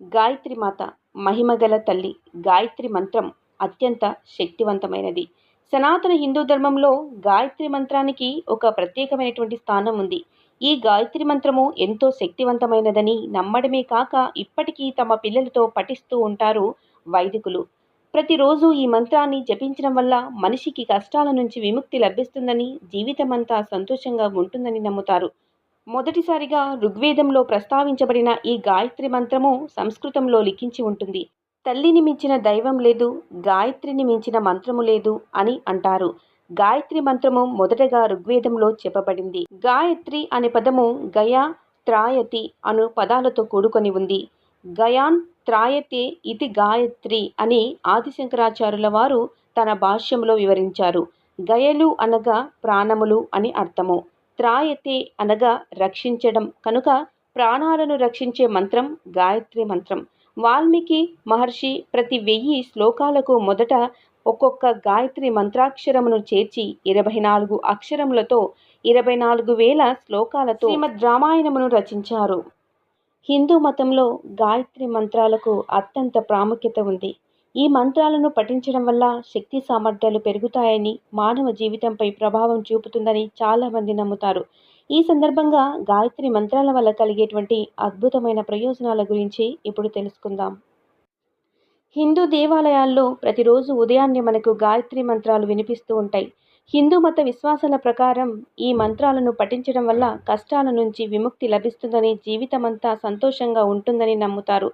గాయత్రి మాత మహిమగల తల్లి గాయత్రి మంత్రం అత్యంత శక్తివంతమైనది. సనాతన హిందూ ధర్మంలో గాయత్రి మంత్రానికి ఒక ప్రత్యేకమైనటువంటి స్థానం ఉంది. ఈ గాయత్రి మంత్రము ఎంతో శక్తివంతమైనదని నమ్మడమే కాక ఇప్పటికీ తమ పిల్లలతో పఠిస్తూ ఉంటారు వైదికులు. ప్రతిరోజు ఈ మంత్రాన్ని జపించడం వల్ల మనిషికి కష్టాల నుంచి విముక్తి లభిస్తుందని జీవితమంతా సంతోషంగా ఉంటుందని నమ్ముతారు. మొదటిసారిగా ఋగ్వేదంలో ప్రస్తావించబడిన ఈ గాయత్రి మంత్రము సంస్కృతంలో లిఖించి ఉంటుంది. తల్లిని మించిన దైవం లేదు గాయత్రిని మించిన మంత్రము లేదు అని అంటారు. గాయత్రి మంత్రము మొదటగా ఋగ్వేదంలో చెప్పబడింది. గాయత్రి అనే పదము గయా త్రాయతి అను పదాలతో కూడుకొని ఉంది. గయాన్ త్రాయతే ఇది గాయత్రి అని ఆదిశంకరాచార్యుల వారు తన భాష్యంలో వివరించారు. గయలు అనగా ప్రాణములు అని అర్థము. త్రాయతే అనగా రక్షించడం. కనుక ప్రాణాలను రక్షించే మంత్రం గాయత్రి మంత్రం. వాల్మీకి మహర్షి ప్రతి వెయ్యి శ్లోకాలకు మొదట ఒక్కొక్క గాయత్రి మంత్రాక్షరమును చేర్చి ఇరవై నాలుగు అక్షరములతో ఇరవై నాలుగు వేల శ్లోకాలతో శ్రీమద్ రామాయణమును రచించారు. హిందూ మతంలో గాయత్రి మంత్రాలకు అత్యంత ప్రాముఖ్యత ఉంది. ఈ మంత్రాలను పఠించడం వల్ల శక్తి సామర్థ్యాలు పెరుగుతాయని మానవ జీవితంపై ప్రభావం చూపుతుందని చాలామంది నమ్ముతారు. ఈ సందర్భంగా గాయత్రి మంత్రాల వల్ల కలిగేటువంటి అద్భుతమైన ప్రయోజనాల గురించి ఇప్పుడు తెలుసుకుందాం. హిందూ దేవాలయాల్లో ప్రతిరోజు ఉదయాన్నే మనకు గాయత్రి మంత్రాలు వినిపిస్తూ ఉంటాయి. హిందూ మత విశ్వాసాల ప్రకారం ఈ మంత్రాలను పఠించడం వల్ల కష్టాల నుంచి విముక్తి లభిస్తుందని జీవితమంతా సంతోషంగా ఉంటుందని నమ్ముతారు.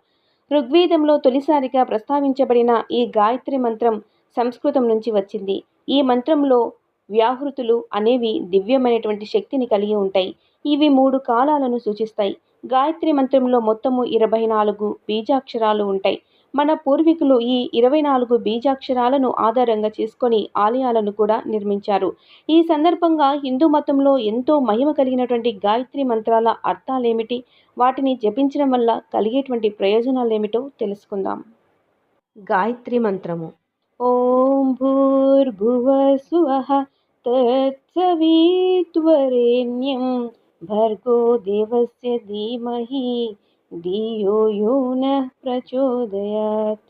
ఋగ్వేదంలో తొలిసారిగా ప్రస్తావించబడిన ఈ గాయత్రి మంత్రం సంస్కృతం నుంచి వచ్చింది. ఈ మంత్రంలో వ్యాహృతులు అనేవి దివ్యమైనటువంటి శక్తిని కలిగి ఉంటాయి. ఇవి మూడు కాలాలను సూచిస్తాయి. గాయత్రి మంత్రంలో మొత్తము ఇరవై నాలుగు బీజాక్షరాలు ఉంటాయి. మన పూర్వీకులు ఈ ఇరవై నాలుగు బీజాక్షరాలను ఆధారంగా చేసుకొని ఆలయాలను కూడా నిర్మించారు. ఈ సందర్భంగా హిందూ మతంలో ఎంతో మహిమ కలిగినటువంటి గాయత్రి మంత్రాల అర్థాలేమిటి? వాటిని జపించడం వల్ల కలిగేటువంటి ప్రయోజనాలు ఏమిటో తెలుసుకుందాం. గాయత్రి మంత్రము. ఓం భూర్భువస్వః తత్సవితుర్వరేణ్యం భర్గో దేవస్య ధీమహి ధియో యో నః ప్రచోదయాత్.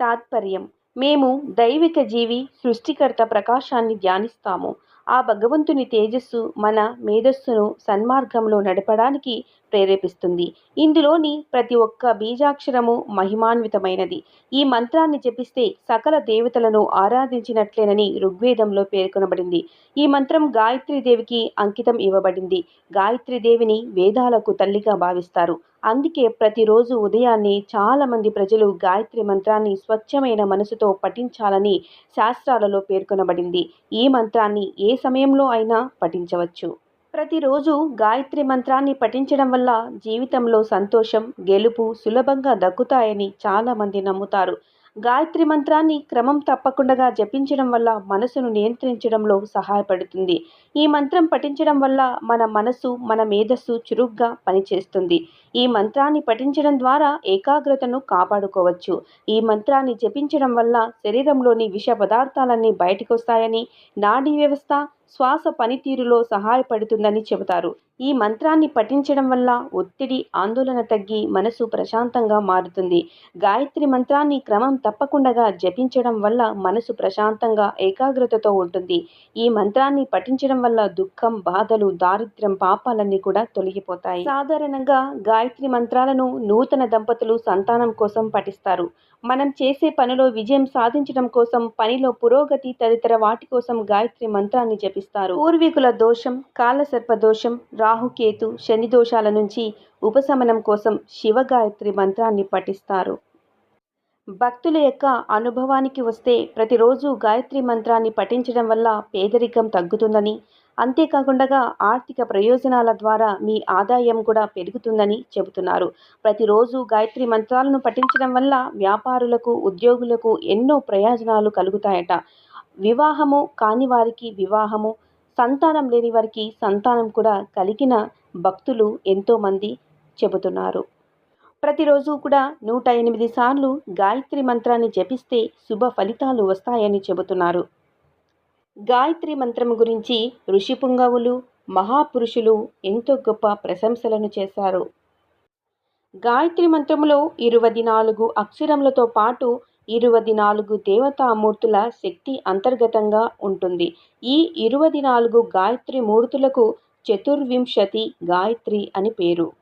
తాత్పర్యం మేము దైవిక జీవి సృష్టికర్త ప్రకాశాన్ని ధ్యానిస్తాము. ఆ భగవంతుని తేజస్సు మన మేధస్సును సన్మార్గంలో నడపడానికి ప్రేరేపిస్తుంది. ఇందులోని ప్రతి ఒక్క బీజాక్షరము మహిమాన్వితమైనది. ఈ మంత్రాన్ని జపిస్తే సకల దేవతలను ఆరాధించినట్లేనని ఋగ్వేదంలో పేర్కొనబడింది. ఈ మంత్రం గాయత్రీదేవికి అంకితం ఇవ్వబడింది. గాయత్రీదేవిని వేదాలకు తల్లిగా భావిస్తారు. అందుకే ప్రతిరోజు ఉదయాన్నే చాలామంది ప్రజలు గాయత్రి మంత్రాన్ని స్వచ్ఛమైన మనసుతో పఠించాలని శాస్త్రాలలో పేర్కొనబడింది. ఈ మంత్రాన్ని ఏ సమయంలో అయినా పఠించవచ్చు. ప్రతిరోజు గాయత్రి మంత్రాన్ని పఠించడం వల్ల జీవితంలో సంతోషం గెలుపు సులభంగా దక్కుతాయని చాలామంది నమ్ముతారు. గాయత్రి మంత్రాన్ని క్రమం తప్పకుండా జపించడం వల్ల మనసును నియంత్రించడంలో సహాయపడుతుంది. ఈ మంత్రం పఠించడం వల్ల మన మనసు మన మేధస్సు చురుగ్గా పనిచేస్తుంది. ఈ మంత్రాన్ని పఠించడం ద్వారా ఏకాగ్రతను కాపాడుకోవచ్చు. ఈ మంత్రాన్ని జపించడం వల్ల శరీరంలోని విష పదార్థాలన్నీ బయటకు వస్తాయని నాడీ వ్యవస్థ శ్వాస పనితీరులో సహాయపడుతుందని చెబుతారు. ఈ మంత్రాన్ని పఠించడం వల్ల ఒత్తిడి ఆందోళన తగ్గి మనసు ప్రశాంతంగా మారుతుంది. గాయత్రి మంత్రాన్ని క్రమం తప్పకుండా జపించడం వల్ల మనసు ప్రశాంతంగా ఏకాగ్రతతో ఉంటుంది. ఈ మంత్రాన్ని పఠించడం వల్ల దుఃఖం బాధలు దారిద్ర్యం పాపాలన్నీ కూడా తొలగిపోతాయి. సాధారణంగా గాయత్రి మంత్రాలను నూతన దంపతులు సంతానం కోసం పఠిస్తారు. మనం చేసే పనిలో విజయం సాధించడం కోసం పనిలో పురోగతి తదితర వాటి కోసం గాయత్రి మంత్రాన్ని జపిస్తారు. పూర్వీకుల దోషం కాలసర్ప దోషం రాహుకేతు శని దోషాల నుంచి ఉపశమనం కోసం శివ గాయత్రి మంత్రాన్ని పఠిస్తారు. భక్తుల యొక్క అనుభవానికి వస్తే ప్రతిరోజు గాయత్రి మంత్రాన్ని పఠించడం వల్ల పేదరికం తగ్గుతుందని అంతేకాకుండా ఆర్థిక ప్రయోజనాల ద్వారా మీ ఆదాయం కూడా పెరుగుతుందని చెబుతున్నారు. ప్రతిరోజు గాయత్రి మంత్రాలను పఠించడం వల్ల వ్యాపారులకు ఉద్యోగులకు ఎన్నో ప్రయోజనాలు కలుగుతాయట. వివాహము కాని వారికి వివాహము సంతానం లేని వారికి సంతానం కూడా కలిగిన భక్తులు ఎంతోమంది చెబుతున్నారు. ప్రతిరోజు కూడా నూట ఎనిమిది సార్లు గాయత్రి మంత్రాన్ని జపిస్తే శుభ ఫలితాలు వస్తాయని చెబుతున్నారు. గాయత్రి మంత్రం గురించి ఋషి పుంగవులు మహాపురుషులు ఎంతో గొప్ప ప్రశంసలను చేశారు. గాయత్రి మంత్రములో ఇరవై నాలుగు అక్షరములతో పాటు ఇరవై నాలుగు దేవతామూర్తుల శక్తి అంతర్గతంగా ఉంటుంది. ఈ ఇరవై నాలుగు గాయత్రి మూర్తులకు చతుర్వింశతి గాయత్రి అని పేరు.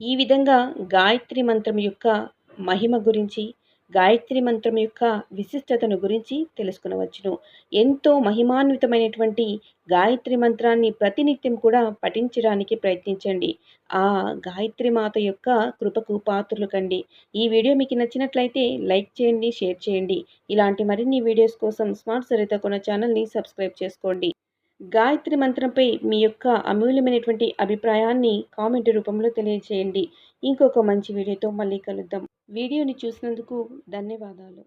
ఈ విధంగా గాయత్రి మంత్రం యొక్క మహిమ గురించి గాయత్రి మంత్రం యొక్క విశిష్టతను గురించి తెలుసుకునవచ్చును. ఎంతో మహిమాన్వితమైనటువంటి గాయత్రి మంత్రాన్ని ప్రతినిత్యం కూడా పఠించడానికి ప్రయత్నించండి. ఆ గాయత్రి మాత యొక్క కృపకు పాత్రలు కండి. ఈ వీడియో మీకు నచ్చినట్లయితే లైక్ చేయండి షేర్ చేయండి. ఇలాంటి మరిన్ని వీడియోస్ కోసం స్మార్ట్ సరిత కొన ఛానల్ని సబ్స్క్రైబ్ చేసుకోండి. గాయత్రి మంత్రంపై మీ యొక్క అమూల్యమైనటువంటి అభిప్రాయాన్ని కామెంట్ రూపంలో తెలియజేయండి. ఇంకొక మంచి వీడియోతో మళ్ళీ కలుద్దాం. వీడియోని చూసినందుకు ధన్యవాదాలు.